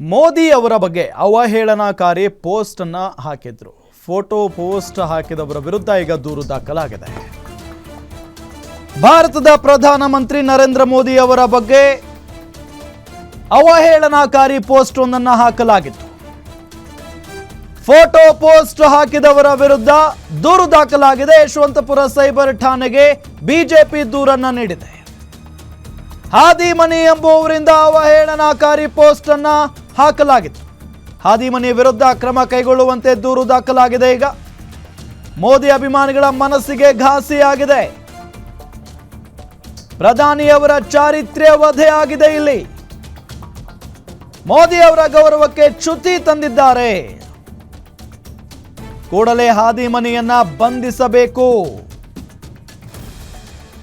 ಮೋದಿ ಅವರ ಬಗ್ಗೆ ಅವಹೇಳನಕಾರಿ ಪೋಸ್ಟ್ ಅನ್ನ ಹಾಕಿದ್ರು. ಫೋಟೋ ಪೋಸ್ಟ್ ಹಾಕಿದವರ ವಿರುದ್ಧ ಈಗ ದೂರು ದಾಖಲಾಗಿದೆ. ಭಾರತದ ಪ್ರಧಾನಮಂತ್ರಿ ನರೇಂದ್ರ ಮೋದಿ ಅವರ ಬಗ್ಗೆ ಅವಹೇಳನಕಾರಿ ಪೋಸ್ಟ್ ಒಂದನ್ನ ಹಾಕಲಾಗಿತ್ತು. ಫೋಟೋ ಪೋಸ್ಟ್ ಹಾಕಿದವರ ವಿರುದ್ಧ ದೂರು ದಾಖಲಾಗಿದೆ. ಯಶವಂತಪುರ ಸೈಬರ್ ಠಾಣೆಗೆ ಬಿಜೆಪಿ ದೂರನ್ನ ನೀಡಿದೆ. ಹಾದಿಮನಿ ಎಂಬುವವರಿಂದ ಅವಹೇಳನಕಾರಿ ಪೋಸ್ಟ್ ಅನ್ನ ಹಾಕಲಾಗಿತ್ತು. ಹಾದಿಮನಿ ವಿರುದ್ಧ ಕ್ರಮ ಕೈಗೊಳ್ಳುವಂತೆ ದೂರು ದಾಖಲಾಗಿದೆ ಈಗ. ಮೋದಿ ಅಭಿಮಾನಿಗಳ ಮನಸ್ಸಿಗೆ ಘಾಸಿಯಾಗಿದೆ. ಪ್ರಧಾನಿಯವರ ಚಾರಿತ್ರ್ಯ ವಧೆ ಆಗಿದೆ ಇಲ್ಲಿ. ಮೋದಿ ಅವರ ಗೌರವಕ್ಕೆ ಚ್ಯುತಿ ತಂದಿದ್ದಾರೆ. ಕೂಡಲೇ ಹಾದಿಮನಿಯನ್ನ ಬಂಧಿಸಬೇಕು.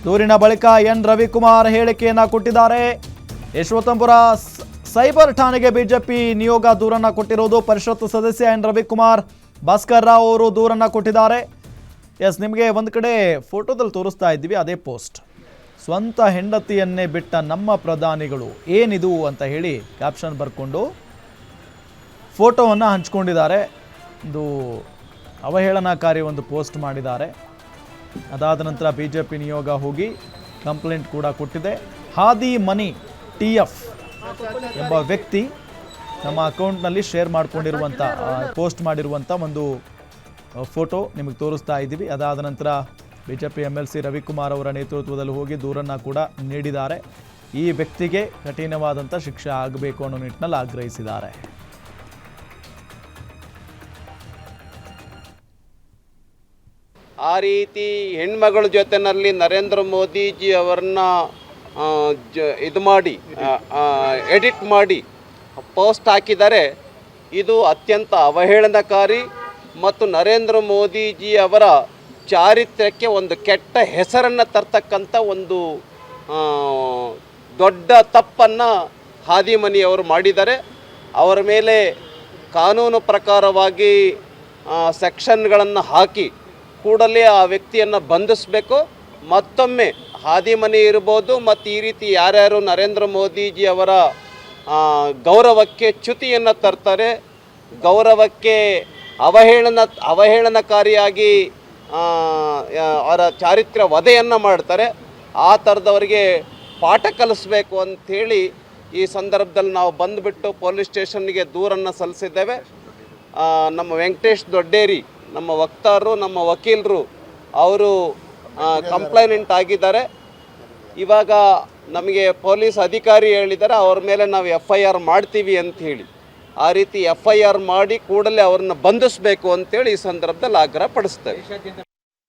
ದೂರಿನ ಬಳಿಕ ಎನ್ ರವಿಕುಮಾರ್ ಹೇಳಿಕೆಯನ್ನ ಕೊಟ್ಟಿದ್ದಾರೆ. ಯಶವಂತಪುರ ಸೈಬರ್ ಠಾಣೆಗೆ ಬಿಜೆಪಿ ನಿಯೋಗ ದೂರನ್ನು ಕೊಟ್ಟಿರೋದು ಪರಿಷತ್ ಸದಸ್ಯ ಎನ್ ರವಿಕುಮಾರ್. ಭಾಸ್ಕರ್ ರಾವ್ ಅವರು ದೂರನ್ನ ಕೊಟ್ಟಿದ್ದಾರೆ. ಎಸ್ ನಿಮಗೆ ಒಂದು ಕಡೆ ಫೋಟೋದಲ್ಲಿ ತೋರಿಸ್ತಾ ಇದ್ದೀವಿ, ಅದೇ ಪೋಸ್ಟ್. ಸ್ವಂತ ಹೆಂಡತಿಯನ್ನೇ ಬಿಟ್ಟ ನಮ್ಮ ಪ್ರಧಾನಿಗಳು ಏನಿದು ಅಂತ ಹೇಳಿ ಕ್ಯಾಪ್ಷನ್ ಬರ್ಕೊಂಡು ಫೋಟೋವನ್ನು ಹಂಚ್ಕೊಂಡಿದ್ದಾರೆ. ಒಂದು ಅವಹೇಳನಕಾರಿ ಒಂದು ಪೋಸ್ಟ್ ಮಾಡಿದ್ದಾರೆ. ಅದಾದ ನಂತರ ಬಿ ನಿಯೋಗ ಹೋಗಿ ಕಂಪ್ಲೇಂಟ್ ಕೂಡ ಕೊಟ್ಟಿದೆ. ಹಾದಿ ಮನಿ ಟಿ ಎಫ್ ಎಂಬ ವ್ಯಕ್ತಿ ನಮ್ಮ ಅಕೌಂಟ್ನಲ್ಲಿ ಶೇರ್ ಮಾಡಿಕೊಂಡಿರುವಂಥ ಪೋಸ್ಟ್ ಮಾಡಿರುವಂಥ ಒಂದು ಫೋಟೋ ನಿಮಗೆ ತೋರಿಸ್ತಾ ಇದ್ದೀವಿ. ಅದಾದ ನಂತರ B J P M L C Ravikumar ಅವರ ನೇತೃತ್ವದಲ್ಲಿ ಹೋಗಿ ದೂರನ್ನು ಕೂಡ ನೀಡಿದ್ದಾರೆ. ಈ ವ್ಯಕ್ತಿಗೆ ಕಠಿಣವಾದಂಥ ಶಿಕ್ಷೆ ಆಗಬೇಕು ಅನ್ನೋ ನಿಟ್ಟಿನಲ್ಲಿ ಆಗ್ರಹಿಸಿದ್ದಾರೆ. ಆ ರೀತಿ ಹೆಣ್ಮಗಳ ಜೊತೆನಲ್ಲಿ ನರೇಂದ್ರ ಮೋದಿಜಿ ಅವರನ್ನ ಇದು ಮಾಡಿ ಎಡಿಟ್ ಮಾಡಿ ಪೋಸ್ಟ್ ಹಾಕಿದರೆ ಇದು ಅತ್ಯಂತ ಅವಹೇಳನಕಾರಿ ಮತ್ತು ನರೇಂದ್ರ ಮೋದಿಜಿ ಅವರ ಚಾರಿತ್ರ್ಯಕ್ಕೆ ಒಂದು ಕೆಟ್ಟ ಹೆಸರನ್ನು ತರ್ತಕ್ಕಂಥ ಒಂದು ದೊಡ್ಡ ತಪ್ಪನ್ನು ಹಾದಿಮನಿಯವರು ಮಾಡಿದ್ದಾರೆ. ಅವರ ಮೇಲೆ ಕಾನೂನು ಪ್ರಕಾರವಾಗಿ ಸೆಕ್ಷನ್ಗಳನ್ನು ಹಾಕಿ ಕೂಡಲೇ ಆ ವ್ಯಕ್ತಿಯನ್ನು ಬಂಧಿಸಬೇಕು. ಮತ್ತೊಮ್ಮೆ ಹಾದಿಮನಿ ಇರ್ಬೋದು ಮತ್ತು ಈ ರೀತಿ ಯಾರ್ಯಾರು ನರೇಂದ್ರ ಮೋದಿಜಿ ಅವರ ಗೌರವಕ್ಕೆ ಚ್ಯುತಿಯನ್ನು ತರ್ತಾರೆ, ಗೌರವಕ್ಕೆ ಅವಹೇಳನ, ಅವಹೇಳನಕಾರಿಯಾಗಿ ಅವರ ಚಾರಿತ್ರ್ಯ ವಧೆಯನ್ನು ಮಾಡ್ತಾರೆ. ಆ ಥರದವರಿಗೆ ಪಾಠ ಕಲಿಸ್ಬೇಕು ಅಂಥೇಳಿ ಈ ಸಂದರ್ಭದಲ್ಲಿ ನಾವು ಬಂದುಬಿಟ್ಟು ಪೊಲೀಸ್ ಸ್ಟೇಷನ್ಗೆ ದೂರನ್ನು ಸಲ್ಲಿಸಿದ್ದೇವೆ. ನಮ್ಮ ವೆಂಕಟೇಶ್ ದೊಡ್ಡೇರಿ, ನಮ್ಮ ವಕ್ತಾರರು, ನಮ್ಮ ವಕೀಲರು, ಅವರು ಕಂಪ್ಲೇನೆಂಟ್ ಆಗಿದ್ದಾರೆ. ಇವಾಗ ನಮಗೆ ಪೊಲೀಸ್ ಅಧಿಕಾರಿ ಹೇಳಿದ್ದಾರೆ, ಅವ್ರ ಮೇಲೆ ನಾವು ಎಫ್ ಐ ಆರ್ ಮಾಡ್ತೀವಿ ಅಂತ ಹೇಳಿ. ಆ ರೀತಿ ಎಫ್ ಐ ಆರ್ ಮಾಡಿ ಕೂಡಲೇ ಅವ್ರನ್ನ ಬಂಧಿಸಬೇಕು ಅಂತೇಳಿ ಈ ಸಂದರ್ಭದಲ್ಲಿ ಆಗ್ರಹ ಪಡಿಸ್ತೇವೆ